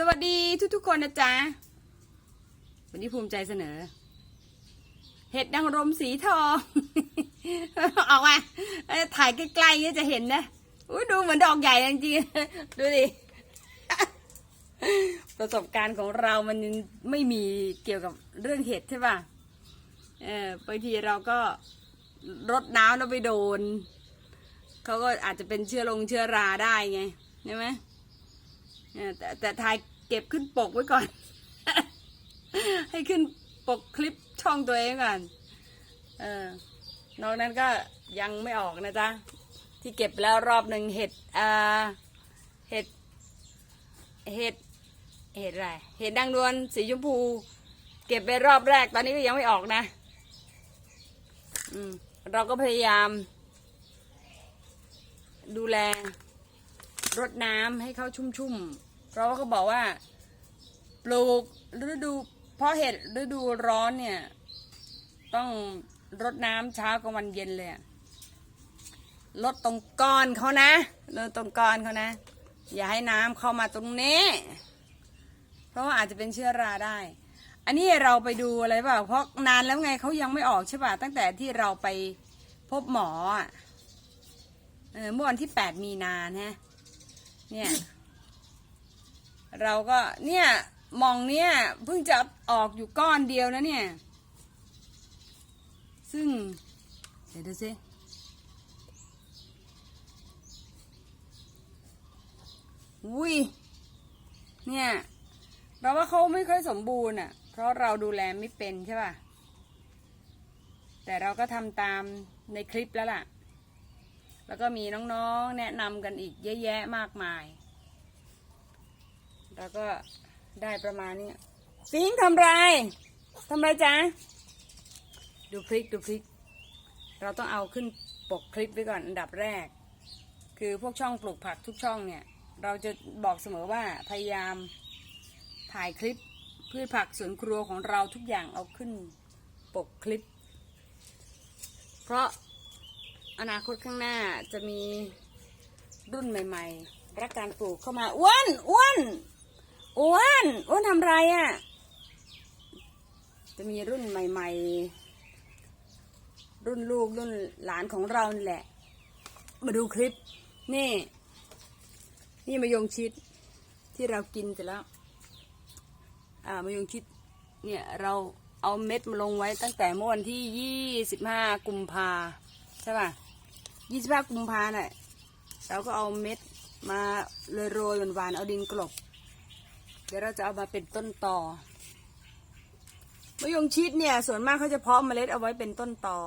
สวัสดีทุกๆคนนะจ๊ะ วันนี้ภูมิใจเสนอ เห็ดนางรมสีทอง ออกมาถ่ายใกล้ๆเนี่ยจะเห็นนะอุ๊ยดูเหมือนดอกใหญ่จริงๆดูดิ ประสบการณ์ของเรามันไม่มีเกี่ยวกับเรื่องเห็ดใช่ป่ะ เออบางทีเราก็รดน้ำแล้วไปโดน เขาก็อาจจะเป็นเชื้อลงเชื้อราได้ไงใช่ไหม แต่แต่ถ่ายเก็บขึ้นปกไว้ก่อน ให้ขึ้นปกคลิปช่องตัวเองก่อนเออนอกนั้นก็ยังไม่ออกนะจ๊ะ ที่เก็บแล้วรอบหนึ่งเห็ดอ่าเห็ด เห็ด เห็ดอะไร เห็ดดังดวนสีชมพู เก็บไปรอบแรกตอนนี้ก็ยังไม่ออกนะอืมเราก็พยายาม ดูแล รดน้ำให้เขาชุ่มๆ เพราะว่าเขาบอกว่า ปลูกฤดู เพราะเห็ดฤดูร้อนเนี่ย ต้องรดน้ำเช้ากับวันเย็นเลยลดตรงก้อนเขานะลดตรงก้อนเขานะ อย่าให้น้ำเข้ามาตรงนี้ เพราะว่าอาจจะเป็นเชื้อราได้ อันนี้เราไปดูอะไรเปล่าเพราะนานแล้วไงเขายังไม่ออกใช่ป่ะตั้งแต่ที่เราไปพบหมอเออเมื่อวันที่แปดมีนาฮะ เนี่ยเราก็เนี่ยมองเนี่ยเพิ่งจะออกอยู่ก้อนเดียวนะเนี่ย ซึ่ง เดี๋ยวดูสิอุ้ยเนี่ยเราว่าเขาไม่ค่อยสมบูรณ์อะ เพราะเราดูแลไม่เป็นใช่ป่ะ แต่เราก็ทำตามในคลิปแล้วล่ะ แล้วก็มีน้องๆแนะนำกันอีกเยอะแยะมากมาย แล้วก็ได้ประมาณนี้ฟิงทำไรทำไรจ๊ะ ดูพริกดูพริก เราต้องเอาขึ้นปกคลิปไว้ก่อนอันดับแรก คือพวกช่องปลูกผักทุกช่องเนี่ย เราจะบอกเสมอว่าพยายามถ่ายคลิปพืชผักสวนครัวของเราทุกอย่างเอาขึ้นปกคลิป เพราะ อนาคตข้างหน้าจะมีรุ่นใหม่ ๆ รักการปลูกเข้ามาอ้วนอ้วนอ้วนอ้วนทำไรอะ่ะ จะมีรุ่นใหม่ ๆ รุ่นลูกรุ่นหลานของเรานี่แหละ มาดูคลิป นี่ นี่มายงชิดที่เรากินเสร็จแล้ว อ่ามายงชิด เนี่ยเราเอาเม็ดมาลงไว้ตั้งแต่เมื่อวันที่ยี่สิบห้ากุมภาใช่ป่ะ ยี่สิบห้ากุมภาเนี่ย เราก็เอาเม็ดมาเลยโรยหวานๆเอาดินกลบ เดี๋ยวเราจะเอามาเป็นต้นตอมะยงชิดเนี่ย ส่วนมากเขาจะเพาะเมล็ดเอาไว้เป็นต้นตอ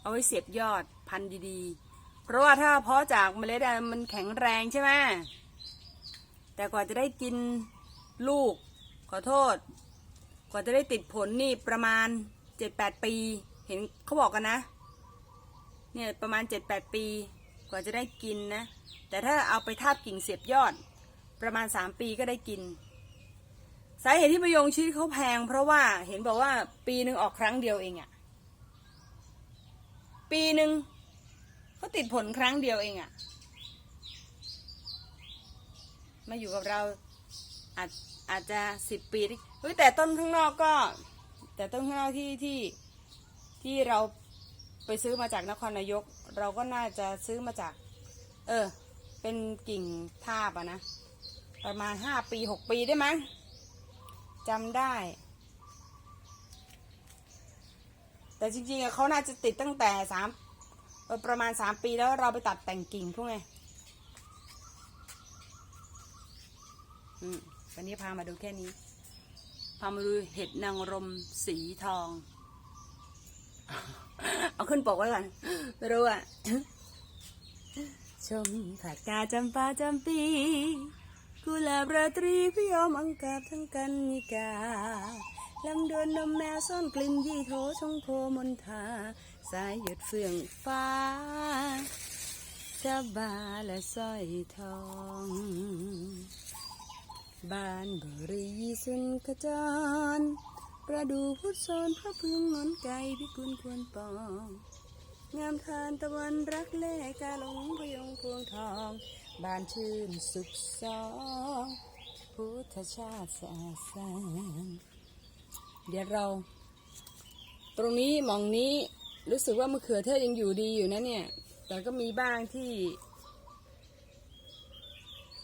เอาไว้เสียบยอดพันธุ์ดีๆ เพราะว่าถ้าเพาะจากเมล็ดอะมันแข็งแรงใช่ไหมแต่กว่าจะได้กินลูก ขอโทษ กว่าจะได้ติดผลนี่ประมาณเจ็ดแปดปี เห็นเขาบอกกันนะ เนี่ยประมาณเจ็ดแปดปี กว่าจะได้กินนะ แต่ถ้าเอาไปทาบกิ่งเสียบยอด ประมาณสามปีก็ได้กิน สาเหตุที่มะยงชิดเขาแพง เพราะว่าเห็นบอกว่าปีหนึ่งออกครั้งเดียวเองอะปีหนึ่งเขาติดผลครั้งเดียวเองอะมาอยู่กับเราอาจอาจจะสิบปีเฮ้ยแต่ต้นข้างนอกก็ แต่ต้นข้างนอกที่ที่ที่เรา ไปซื้อมาจากนครนายก เราก็น่าจะซื้อมาจาก เออ เป็นกิ่งทาบอะนะ ประมาณห้าปีหกปีได้มั้งจำได้ แต่จริงๆเขาน่าจะติดตั้งแต่สามออประมาณสามปีแล้วเราไปตัดแต่งกิ่งพวกไงอืมวันนี้พามาดูแค่นี้ พามาดูเห็ดนางรมสีทอง เอาขึ้นปกไว้ก่อนไม่รู้อะชมผักกาจำปาจำปีกุหลาบราตรีพิยอมอังกาบทั้งกันนิกาลำดวนนมแมวซ่อนกลิ่นยี่โถชงโพมนทา สายหยุดเฟื่องฟ้าชะบาและสร้อยทอง บ้านบริสุนขจร ประดูพุทธโซนพระพึงงอนไก่พิกุลควรปอง งามทานตะวันรักเล่กาหลงพยงพวงทอง บานชื่นสุขสองพุทธชาติศาสนเดี๋ยวเรา ตรงนี้มองนี้รู้สึกว่ามะเขือเทศยังอยู่ดีอยู่นะเนี่ย แต่ก็มีบ้างที่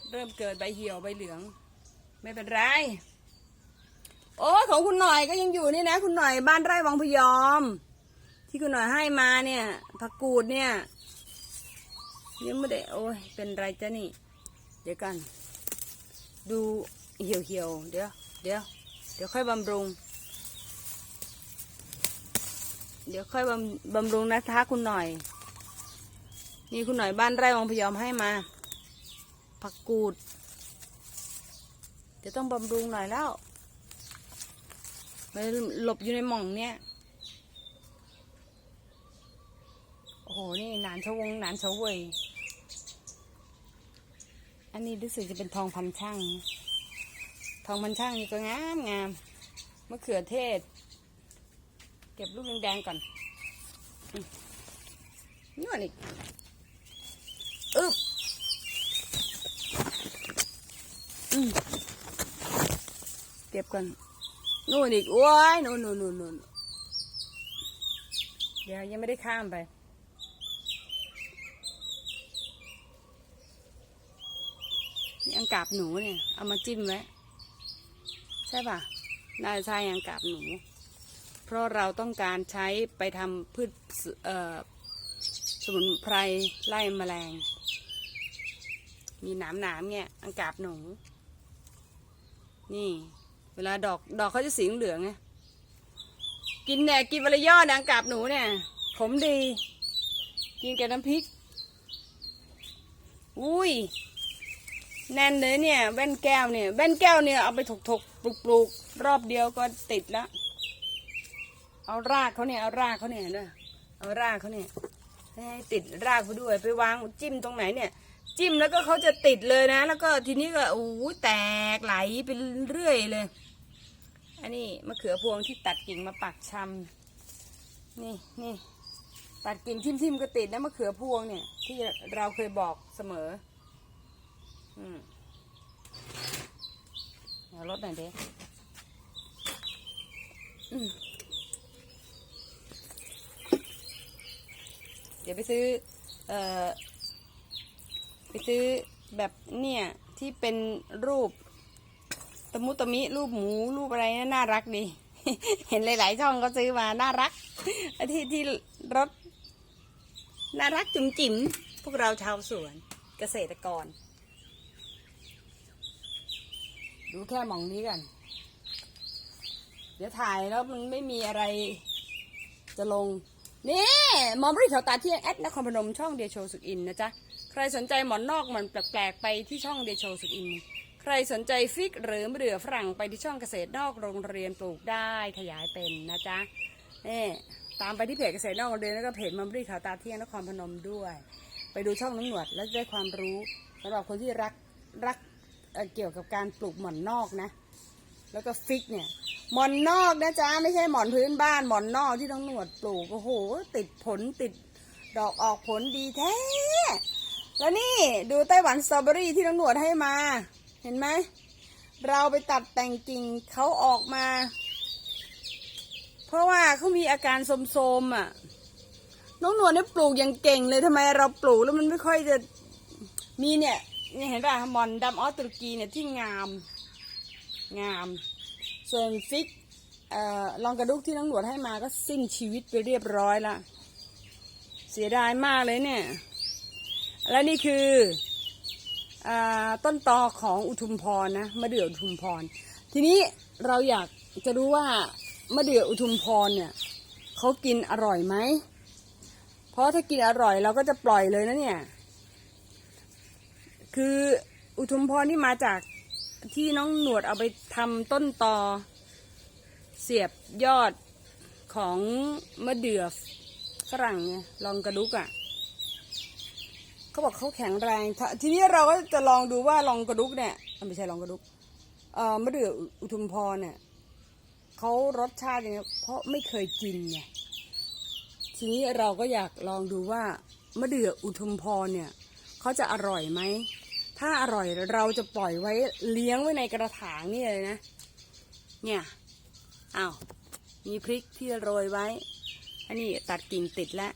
เริ่มเกิดใบเหี่ยวใบเหลือง ไม่เป็นไร โอ้ของคุณหน่อยก็ยังอยู่นี่นะ คุณหน่อยบ้านไร่วังพยอม ที่คุณหน่อยให้มาเนี่ยผักกูดเนี่ยยังไม่ได้โอ้ยเป็นไรจ้ะนี่ เดี๋ยวกัน ดูเหี่ยวเหี่ยวเดี๋ยวเดี๋ยวเดี๋ยวค่อยบำรุง เดี๋ยวค่อยบำบำรุงนะคะคุณหน่อย นี่คุณหน่อยบ้านไร่วังพยอมให้มา ผักกูดเดี๋ยวต้องบำรุงหน่อยแล้ว ไปหลบอยู่ในหม่องเนี่ยโอ้โห นี่หนานชวงหนานเฉาเวย อันนี้รู้สึกจะเป็นทองพันช่าง ทองพันช่างนี่ก็งามงามมะเขือเทศ เก็บลูกแดงๆก่อนอืมนวดอีกอึ๊บอืมเก็บก่อน นู่นอีกโอ้ยนู่นนู่นนู่นนู่นเดี๋ยวยังไม่ได้ข้ามไป นี่อังกาบหนูเนี่ย เอามาจิ้มไว้ ใช่ป่ะน่าจะใช่อังกาบหนู เพราะเราต้องการใช้ไปทำพืชสเอ่อสมุนไพรไล่แมลง มีหนามหนามเนี่ย อังกาบหนู นี่ เวลาดอกดอกเขาจะสีเหลืองไงกินเนี่ยกินวัละยอดนะอังกาบหนูเนี่ยขมดี กินกับน้ำพริก อุ้ยแน่นเลยเนี่ยแว่นแก้วเนี่ยแว่นแก้วเนี่ยเอาไปถกถกปลูกปลูกรอบเดียวก็ติดล้วเอารากเขาเนี่ยเอารากเขาเนี่ยด้วยเอารากเขาเนี่ยให้ติดรากเขาด้วยไปวางจิ้มตรงไหนเนี่ย จิ้มแล้วก็เขาจะติดเลยนะ แล้วก็ทีนี้ก็โอ้โหแตกไหลไปเรื่อยเลย อันนี้มะเขือพวงที่ตัดกิ่งมาปักชำนี่นี่ตัดกิ่งทิ่มทิมๆก็ติดนะมะเขือพวงเนี่ย ที่เราเคยบอกเสมอ อืมเอารถหน่อยเด้เดี๋ยวไปซื้อ เอ่อ ไปซื้อแบบเนี่ยที่เป็นรูปตะมุตะมิรูปหมูรูปอะไรนะน่ารักดี เห็นหลาย ๆ ช่องก็ซื้อมาน่ารักอันที่ที่รถน่ารักจุ๋มจิ๋มพวกเราชาวสวนเกษตรกร ดูแค่หมองนี้กัน เดี๋ยวถ่ายแล้วมันไม่มีอะไรจะลง นี่หมอนบริขาวตาเที่ยงแอดนครพนมช่องเดียโชว์สุดอินนะจ๊ะ ใครสนใจหมอนนอกหมอนแปลกๆไปที่ช่องเดโชสุดอิน ใครสนใจฟิกหรือมะเดื่อฝรั่งไปที่ช่องเกษตรนอกโรงเรียนปลูกได้ขยายเป็นนะจ๊ะนี่ตามไปที่เพจเกษตรนอกโรงเรียนแล้วก็เพจมอนบริขาวตาเที่ยงนครพนมด้วย ไปดูช่องน้องหนวดแล้วได้ความรู้สำหรับคนที่รักรักเเกี่ยวกับการปลูกหมอนนอกนะ แล้วก็ฟิกเนี่ยหมอนนอกนะจ๊ะไม่ใช่หมอนพื้นบ้านหมอนนอกที่ต้องหนวดปลูกโอ้โห ติดผลติดดอกออกผลดีแท้ แล้วนี่ดูไต้หวันสตรอเบอรี่ที่ต้องหนวดให้มา เห็นไหม เราไปตัดแต่งกิ่งเขาออกมา เพราะว่าเขามีอาการโทรมๆอะ น้องหนวดเนี่ยปลูกอย่างเก่งเลยทำไมเราปลูกแล้วมันไม่ค่อยจะมีเนี่ยเนี่ยเห็นป่ะหมอนดำออสตุรกีเนี่ยที่งาม งาม ส่วนฟิกออลองกระดุกที่น้องหนวดให้มาก็สิ้นชีวิตไปเรียบร้อยละ เสียดายมากเลยเนี่ย และนี่คืออต้นตอของอุทุมพรนะมะเดื่ออุทุมพร ทีนี้เราอยากจะรู้ว่ามะเดื่ออุทุมพรเนี่ยเขากินอร่อยไหม เพราะถ้ากินอร่อยเราก็จะปล่อยเลยนะเนี่ย คืออุทุมพรที่มาจากที่น้องหนวดเอาไปทำต้นตอ เสียบยอดของมะเดื่อฝรั่งไงลองกระดุกอะ่ะ เขาบอกเขาแข็งแรง ทีนี้เราก็จะลองดูว่าลองกระดุกเนี่ยไม่ใช่ลองกระดุกเอ่อมะเดื่ออุทุมพรเนี่ยเขารสชาติยังไงเพราะไม่เคยกินไงทีนี้เราก็อยากลองดูว่ามะเดื่ออุทุมพรเนี่ยเขาจะอร่อยไหมถ้าอร่อยเราจะปล่อยไว้เลี้ยงไว้ในกระถางนี่เลยนะ เนี่ยอ้าวมีพริกที่โรยไว้อันนี้ตัดกิ่งติดแล้ว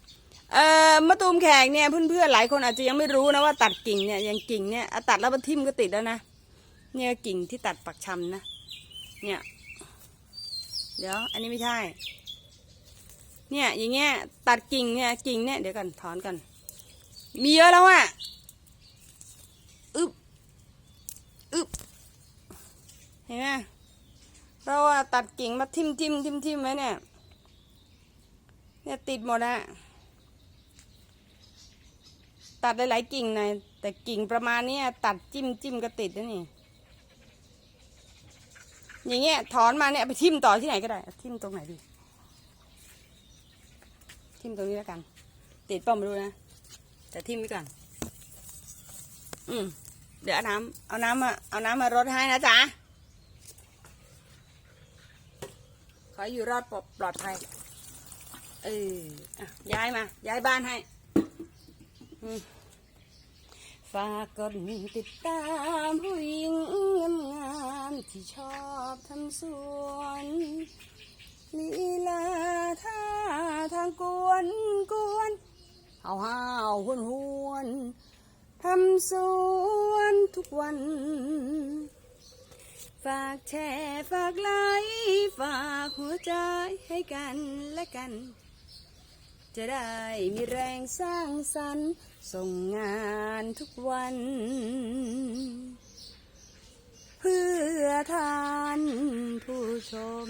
เอ่อมะตูมแขกเนี่ยเพื่อนๆหลายคนอาจจะยังไม่รู้นะว่าตัดกิ่งเนี่ยอย่างกิ่งเนี่ยตัดแล้วมันทิ่มก็ติดแล้วนะเนี่ยกิ่งที่ตัดปักชำนะเนี่ย เดี๋ยว อันนี้ไม่ใช่ เนี่ยอย่างเงี้ยตัดกิ่งเนี่ยกิ่งเนี่ยเดี๋ยวกันถอนกัน มีเยอะแล้วอะอึบอึบเห็นไหมเราอะตัดกิ่งมาทิ่มทิ่มทิ่มทิ่มไว้เนี่ย เนี่ยติดหมดอะ ตัดหลายๆกิ่งหน่อยแต่กิ่งประมาณนี้ตัดจิ้มจิ้มก็ติดนะนี่ อย่างเงี้ยถอนมาเนี่ยไปทิ่มต่อที่ไหนก็ได้ ทิ่มตรงไหนดีทิ่มตรงนี้แล้วกัน ติดป้อมไม่รู้นะ แต่ทิ่มไว้ก่อน อืมเดี๋ยวเอาน้ำเอาน้ำมาเอาน้ำมารดให้นะจ๊ะ ขออยู่รอดปลอดปลอดภัย เออย้ายมา ย้ายบ้านให้ อืม ฝากกดติดตามผู้หญิงงามที่ชอบทำสวนลีลาท่าทางกวนกวนเอาห้าวหวนหวนทำสวนทุกวัน ฝากแชร์ฝากไลค์ฝากหัวใจให้กันและกัน จะได้มีแรงสร้างสรรค์ส่งงานทุกวัน เพื่อทานผู้ชม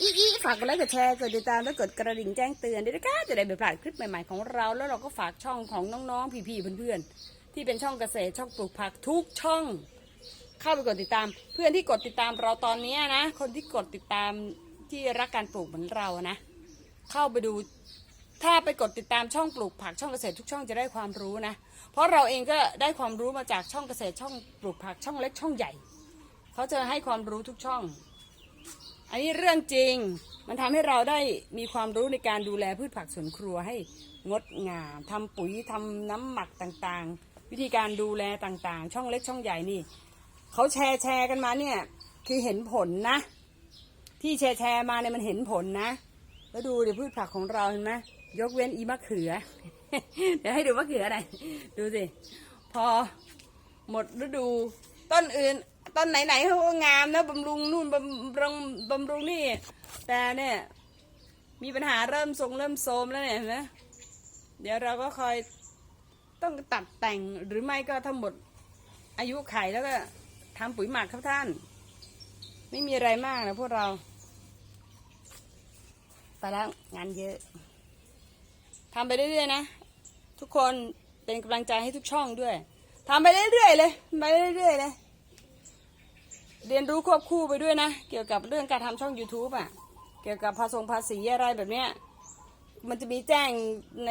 อีอีฝากกดไลค์กดแชร์กดติดตามและกดกระดิ่งแจ้งเตือนด้วยนะคะจะได้ไม่พลาดคลิปใหม่ๆของเรา แล้วเราก็ฝากช่องของน้องๆพี่ๆเพื่อนๆ ที่เป็นช่องเกษตรช่องปลูกผักทุกช่อง เข้าไปกดติดตาม เพื่อนที่กดติดตามเราตอนนี้นะ คนที่กดติดตามที่รักการปลูกเหมือนเรานะ เข้าไปดู ถ้าไปกดติดตามช่องปลูกผักช่องเกษตรทุกช่องจะได้ความรู้นะ เพราะเราเองก็ได้ความรู้มาจากช่องเกษตรช่องปลูกผักช่องเล็กช่องใหญ่ เขาจะให้ความรู้ทุกช่อง อันนี้เรื่องจริง มันทำให้เราได้มีความรู้ในการดูแลพืชผักสวนครัวให้งดงามทำปุ๋ยทำน้ำหมักต่างๆ วิธีการดูแลต่างๆ ช่องเล็กช่องใหญ่นี่เขาแชร์แชร์กันมาเนี่ยคือเห็นผลนะ ที่แชร์แชร์มาเนี่ยมันเห็นผลนะ แล้วดูดิพืชผักของเราเห็นไหม ยกเว้นอีมะเขือ เดี๋ยวให้ดูมะเขือหน่อยดูสิ พอหมดฤดู ต้นอื่น ต้นไหนๆเขาก็งามนะบำรุงนู่นบำรุงบำรุงนี่ แต่เนี่ย มีปัญหาเริ่มทรงเริ่มโทรมแล้วเนี่ยเห็นไหมเดี๋ยวเราก็คอยต้องตัดแต่งหรือไม่ก็ทั้งหมด อายุไขแล้วก็ทำปุ๋ยหมักครับท่าน ไม่มีอะไรมากนะพวกเรา ไปแล้วงานเยอะ ทำไปเรื่อยๆนะ ทุกคนเป็นกำลังใจให้ทุกช่องด้วยทำไปเรื่อยๆเลยไปเรื่อยๆเลย เรียนรู้ควบคู่ไปด้วยนะ เกี่ยวกับเรื่องการทำช่อง YouTube อะ เกี่ยวกับภาษงภาษีอะไรแบบเนี้ย มันจะมีแจ้งใน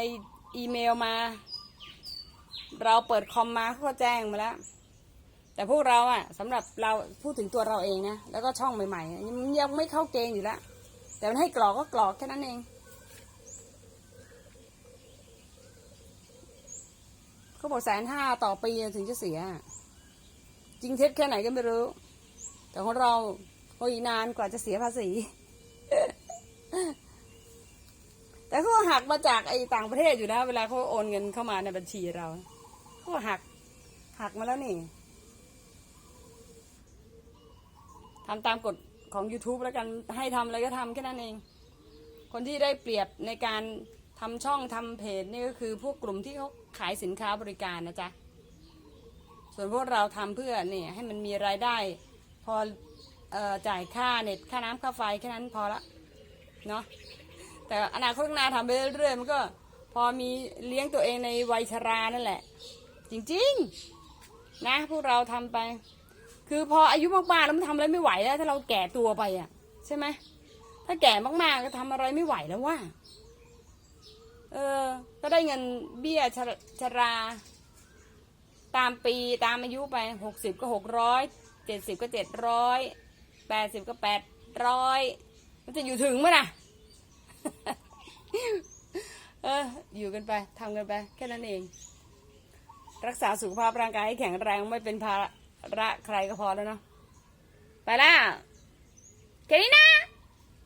อีเมลมา เราเปิดคอมมาเขาก็แจ้งมาแล้ว แต่พวกเราอะสำหรับเราพูดถึงตัวเราเองนะ แล้วก็ช่องใหม่ๆยังยังไม่เข้าเกณฑ์อยู่แล้ว แต่มันให้กรอกก็กรอกแค่นั้นเอง เขาบอกแสนห้าต่อปีถึงจะเสีย จริงเท็จแค่ไหนก็ไม่รู้ แต่ของเราโอ้ยนานกว่าจะเสียภาษี แต่เขาหักมาจากไอ้ต่างประเทศอยู่นะ เวลาเขาโอนเงินเข้ามาในบัญชีเราเขาหัก หักมาแล้วนี่ทำตามกฎของ YouTube แล้วกันให้ทำอะไรก็ทำแค่นั้นเอง คนที่ได้เปรียบในการ ทำช่องทำเพจนี่ก็คือพวกกลุ่มที่เขาขายสินค้าบริการนะจ๊ะ ส่วนพวกเราทำเพื่อเนี่ยให้มันมีรายได้ พอเอ่อจ่ายค่าเน็ตค่าน้ำค่าไฟแค่นั้นพอละเนาะแต่อนาคตข้างหน้าทำไปเรื่อยๆมันก็พอมีเลี้ยงตัวเองในวัยชรานั่นแหละ จริงๆ นะพวกเราทำไป คือพออายุมากๆแล้วมันทำอะไรไม่ไหวแล้ว ถ้าเราแก่ตัวไปอะ ใช่ไหมถ้าแก่มากๆก็ทำอะไรไม่ไหวแล้วว่า เออ ก็ได้เงินเบี้ยชรชรา ตามปีตามอายุไปหกสิบก็หกร้อยเจ็ดสิบก็เจ็ดร้อยแปดสิบก็แปดร้อยมันจะอยู่ถึงมั้ยนะเออ อยู่กันไปทำกันไป แค่นั้นเอง รักษาสุขภาพร่างกายให้แข็งแรงไม่เป็นภาระใครก็พอแล้วเนาะไปละแค่นี้นะ